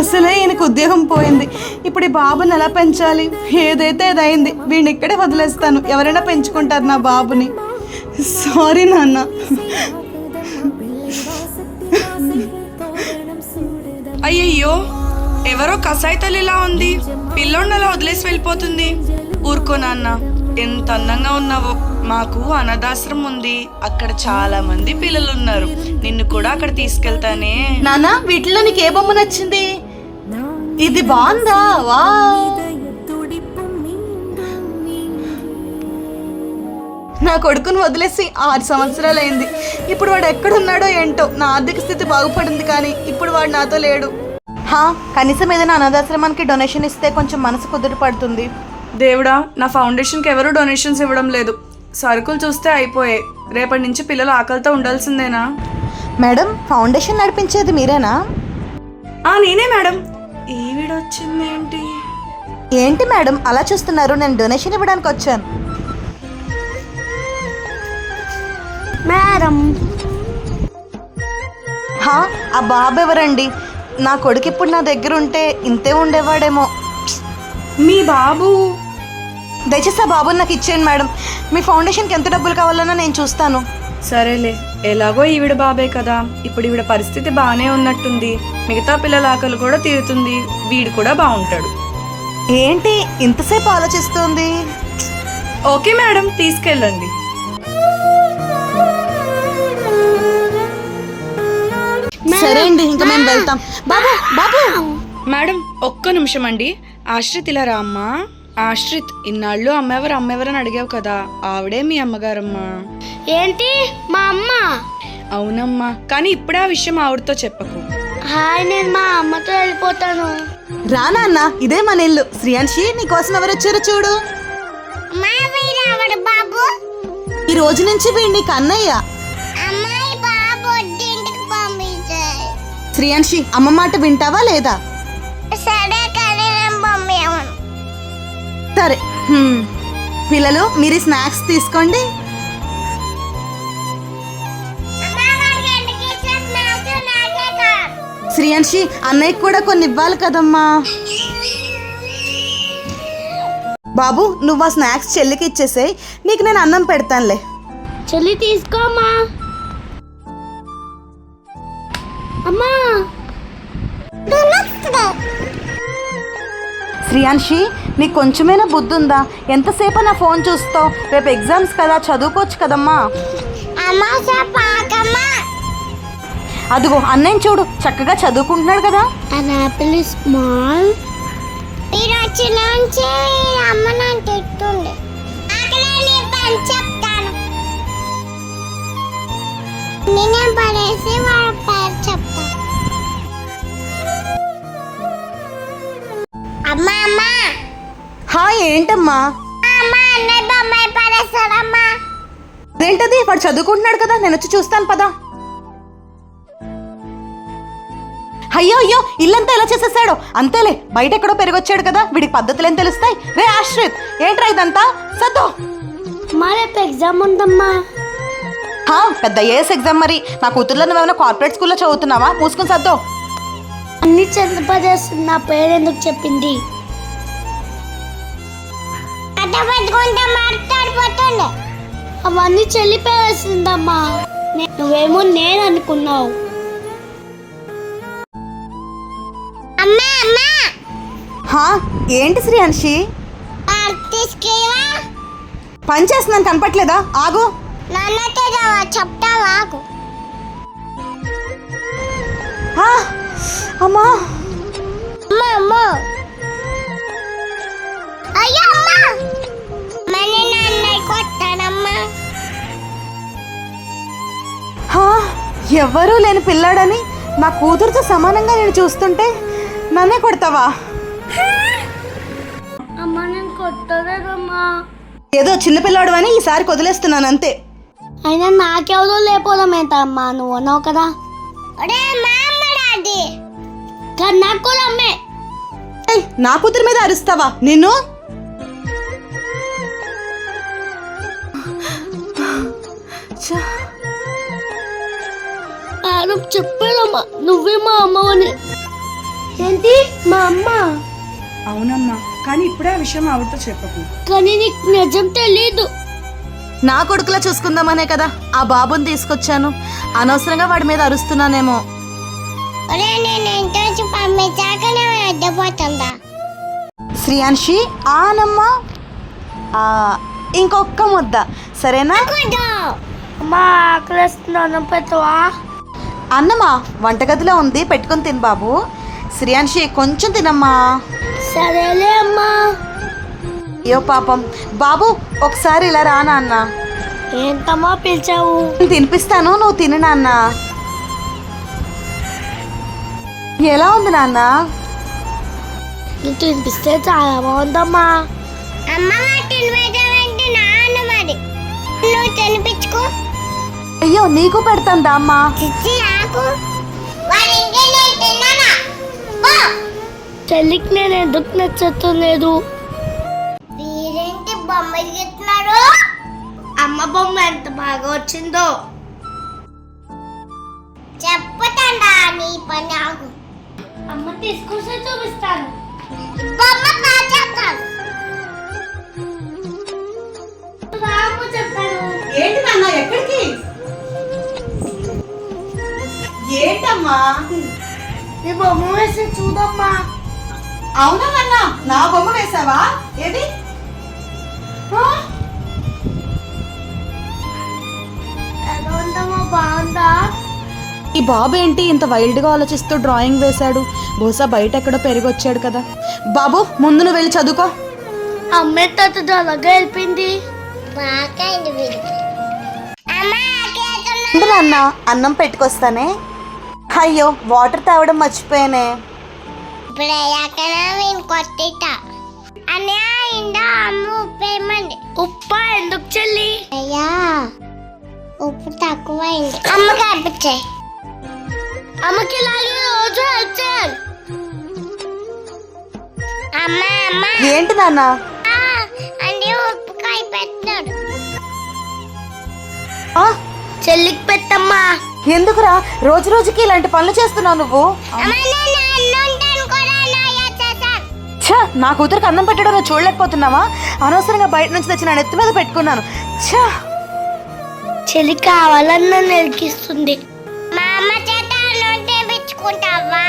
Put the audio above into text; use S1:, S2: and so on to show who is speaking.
S1: అసలే ఈయనకు ఉద్యోగం పోయింది. ఇప్పుడు ఈ బాబుని ఎలా పెంచాలి? ఏదైతే అది అయింది వీడిని ఇక్కడే వదిలేస్తాను. ఎవరైనా పెంచుకుంటారు నా బాబుని. సారీ నాన్న.
S2: అయ్యయ్యో ఎవరో కసాయి తల్లిలా ఉంది. పిల్లోడిని అలా వదిలేసి వెళ్ళిపోతుంది. ఊరుకో నాన్న ఎంత అందంగా ఉన్నావో. మాకు అనాథాశ్రమం ఉంది. అక్కడ చాలా మంది పిల్లలు ఉన్నారు నిన్ను కూడా అక్కడ తీసుకెళ్తానే.
S1: నాన్న వీటిలో నీకు ఏ బొమ్మ నచ్చింది? ఇది బాగుందా వా నా కొడుకుని వదిలేసి ఆరు సంవత్సరాలు అయింది ఇప్పుడు వాడు ఎక్కడున్నాడో ఏంటో నా ఆర్థిక స్థితి బాగుపడింది కానీ ఇప్పుడు వాడు నాతో లేడు. హా కనీసం ఏదైనా అనాథాశ్రమానికి డొనేషన్ ఇస్తే కొంచెం మనసు కుదుట పడుతుంది.
S2: దేవుడా నా ఫౌండేషన్కి ఎవరు డొనేషన్స్ ఇవ్వడం లేదు. సరుకులు చూస్తే అయిపోయాయి రేపటి నుంచి పిల్లలు ఆకలితో ఉండాల్సిందేనా?
S1: మేడం ఫౌండేషన్ నడిపించేది మీరేనా?
S2: నేనే మేడం. ఈవిడొచ్చింది ఏంటి
S1: ఏంటి మేడం అలా చూస్తున్నారు నేను డొనేషన్ ఇవ్వడానికి వచ్చాను.
S3: మేడం.
S1: హా ఆ బాబు ఎవరండి? నా కొడుకు ఇప్పుడు నా దగ్గర ఉంటే ఇంతే ఉండేవాడేమో.
S2: మీ బాబు?
S1: దయచేసి ఆ బాబుని నాకు ఇచ్చేయండి మేడం. మీ ఫౌండేషన్కి ఎంత డబ్బులు కావాలన్నా నేను చూస్తాను.
S2: సరేలే ఎలాగో ఈవిడ బాబే కదా. ఇప్పుడు ఈవిడ పరిస్థితి బాగానే ఉన్నట్టుంది. మిగతా పిల్లల ఆకలి కూడా తీరుతుంది. వీడు కూడా బాగుంటాడు
S1: ఏంటి ఇంతసేపు ఆలోచిస్తుంది?
S2: ఓకే మేడం తీసుకెళ్ళండి.
S1: సరే అండి ఇంకా మేము వెళ్తాం. బాబు బాబు.
S2: మేడం ఒక్క నిమిషం అండి. ఆశ్రిత్ ఇలా రా అమ్మా. ఆశ్రిత్ ఇన్నాళ్ళు అమ్మెవరు అమ్మెవరు అని అడిగావు కదా ఆవిడే మీ అమ్మగారమ్మా.
S3: ఏంటి? మా అమ్మ?
S2: అవునమ్మా కానీ ఇప్పుడే ఆ విషయం ఆవిడతో చెప్పకు.
S3: హాయ్ నేను మా అమ్మతో వెళ్ళిపోతాను.
S1: రా నాన్న ఇదే మన ఇల్లు. శ్రీయాన్షి నీ కోసం ఎవరు వచ్చారో చూడు.
S3: మా వీరావడు బాబు.
S1: ఈ రోజు నుంచి వీడిని కన్నయ్య. శ్రీయాన్షి అమ్మ మాట వింటావా లేదా?
S3: సరే.
S1: పిల్లలు మీరు స్నాక్స్ తీసుకోండి. శ్రీయాన్షి అన్నయ్యకి కూడా కొన్ని ఇవ్వాలి కదమ్మా. బాబు నువ్వు ఆ స్నాక్స్ చెల్లికి ఇచ్చేసేయ్. నీకు నేను అన్నం పెడతానులే.
S3: చెల్లి తీసుకోమ్మా అమ్మా.
S1: శ్రీయాన్షి నీకు కొంచెమైనా బుద్ధి ఉందా ఎంతసేపు నా ఫోన్ చూస్తావు? రేపు ఎగ్జామ్స్ కదా చదువుకోవచ్చు కదమ్మా. అదిగో అన్నయ్య చూడు చక్కగా చదువుకుంటున్నాడు కదా.
S3: an apple is small మీరు వచ్చినాంచి అమ్మ నన్ను తిట్టుంది అక్కడ నీ పని చెప్తాను. నేనే పడేసి వాళ్ళ పేరు చెప్తాను అమ్మ అమ్మ.
S1: హా ఏంటమ్మా? అదేంటది? వాడు చదువుకుంటున్నాడు కదా నేను వచ్చి చూస్తాను పదా. అయ్యో అయ్యో ఇల్లంతా ఎలా చేసేసాడో? అంతేలే బయట ఎక్కడో పెరిగొచ్చాడు కదా వీడికి పద్ధతులు ఏం తెలుస్తాయి? రే ఆశ్రిత్ ఏంట్రా ఇదంతా? సద్దో
S3: మా రేపు ఎగ్జామ్ ఉందమ్మా.
S1: హా పెద్ద ఏఎస్ ఎగ్జామ్ మరి. నా కూతుర్లో నువ్వేమైనా కార్పొరేట్ స్కూల్లో చదువుతున్నావా? మూసుకుని సద్దో
S3: అన్ని చంద్రప్రదేశ్ నా పేరు ఎందుకు చెప్పింది? పెట్టుకుంటే మాట్లాడిపోతుండే. అవన్నీ చెల్లి పేరేసిందమ్మా నే- నువ్వేమో నేను అనుకున్నావు. అమ్మా అమ్మా!
S1: హా ఏంటి శ్రీయాన్షి
S3: తీసుకెళ్ళా
S1: పని చేస్తున్నాను కనపట్లేదా? ఆగు.
S3: నాన్నతో చెప్తావా?
S1: హా, అమ్మా.
S3: అమ్మా అమ్మా. అయ్యో అమ్మా! కొట్టానమ్మా.
S1: హా, ఎవ్వరూ లేని పిల్లాడని నా కూతురుతో సమానంగా నేను చూస్తుంటే నన్నే కొడతావా?
S3: అమ్మ నేను కొట్టలేదమ్మా.
S1: ఏదో చిన్న పిల్లాడు అని ఈసారి వదిలేస్తున్నాను అంతే.
S3: అయినా నాకెవరో లేపోదామేంట అమ్మా నువ్వు అన్నావు కదా. అమ్మ నాకు కూడా
S1: నా కూతురు మీద అరుస్తావా? నిన్ను?
S3: మేడం చెప్పాడమ్మా నువ్వే మా అమ్మవని. ఏంటి? మా అమ్మ?
S2: అవునమ్మా కానీ ఇప్పుడే ఆ విషయం ఆవిడతో చెప్పకు.
S3: కానీ నీకు నిజం తెలీదు.
S1: నా కొడుకులా చూసుకుందామనే కదా ఆ బాబుని తీసుకొచ్చాను. అనవసరంగా వాడి మీద అరుస్తున్నానేమో.
S3: ఒరే నేను పంపించాకనే అడ్డపోతుందా?
S1: శ్రీయాన్షి ఆనమ్మా. ఆ, ఇంకొక్క ముద్ద. సరేనా?
S3: మా ఆకలిస్తున్నాను పెట్టవా
S1: అన్నమా వంటగదిలో ఉంది పెట్టుకొని తిను బాబు. శ్రీయాన్షి కొంచెం తినమ్మా.
S3: సరేలే అమ్మా.
S1: అయ్యో పాపం. బాబు ఒకసారి ఇలా రా నాన్న.
S3: ఏంటమ్మా పిలిచావు?
S1: తినిపిస్తాను నువ్వు తిను నాన్న. ఎలా ఉంది నాన్న?
S3: నువ్వు తినిపిస్తే చాలా బాగుందమ్మా.
S1: అయ్యో నీకు పెడతాను అమ్మా.
S3: చెల్లికి నేను ఎందుకు నచ్చలేదు వీరేంటి బొమ్మ ఎదుగుతున్నారు అమ్మ బొమ్మ ఎంత బాగా వచ్చిందో. చెప్పటండా నీ పని ఆగు. అమ్మ తీసుకొస్తే చూపిస్తాను. బొమ్మ బాగా చెప్తాను
S1: ఏంటమ్మా
S3: నీ బొమ్మ వేసి చూడమ్మా.
S1: అవునా నాన్న? నా బొమ్మ వేసావా? ఏది?
S3: బాగుందా?
S1: ఈ బాబు ఏంటి ఇంత వైల్డ్గా ఆలోచిస్తూ డ్రాయింగ్ వేశాడు? బహుశా బయట ఎక్కడో పెరిగి వచ్చాడు కదా. బాబు ముందు నువ్వు వెళ్ళి చదువుకో.
S3: అమ్మే తాత అలాగే వెళ్ళిపోయింది.
S1: నాన్న అన్నం పెట్టుకొస్తానే. అయ్యో వాటర్ తాగడం మర్చిపోయానే.
S3: ఇప్పుడు అక్కడ నేను కొట్టిట. అన్నయ్య ఇందా అమ్మ ఉప్పు వేయమండి ఉప్పు ఎందుకు చెల్లి? అయ్యా ఉప్పు తక్కువైంది. అమ్మ కనిపించాయి అమ్మకి ఇలాగే రోజు హెల్ప్ చేయాలి. అమ్మ అమ్మ.
S1: ఏంటి నాన్న?
S3: అంటే ఉప్పు కాయ
S1: ఆ,
S3: చెల్లికి పెట్టమ్మా.
S1: ఎందుకురా? రోజు రోజుకి ఇలాంటి పనులు చేస్తున్నావు నువ్వు?
S3: అమ్మ అన్నం
S1: నా కూతురికి అన్నం పెట్టడం నువ్వు చూడలేకపోతున్నావా? అనవసరంగా బయట నుంచి తెచ్చి నా నెత్తి మీద పెట్టుకున్నాను. ఛ!
S3: చెల్లి కావాలన్న నెరికిస్తుంది మా అమ్మ చేత అన్నం తెప్పించుకుంటావా?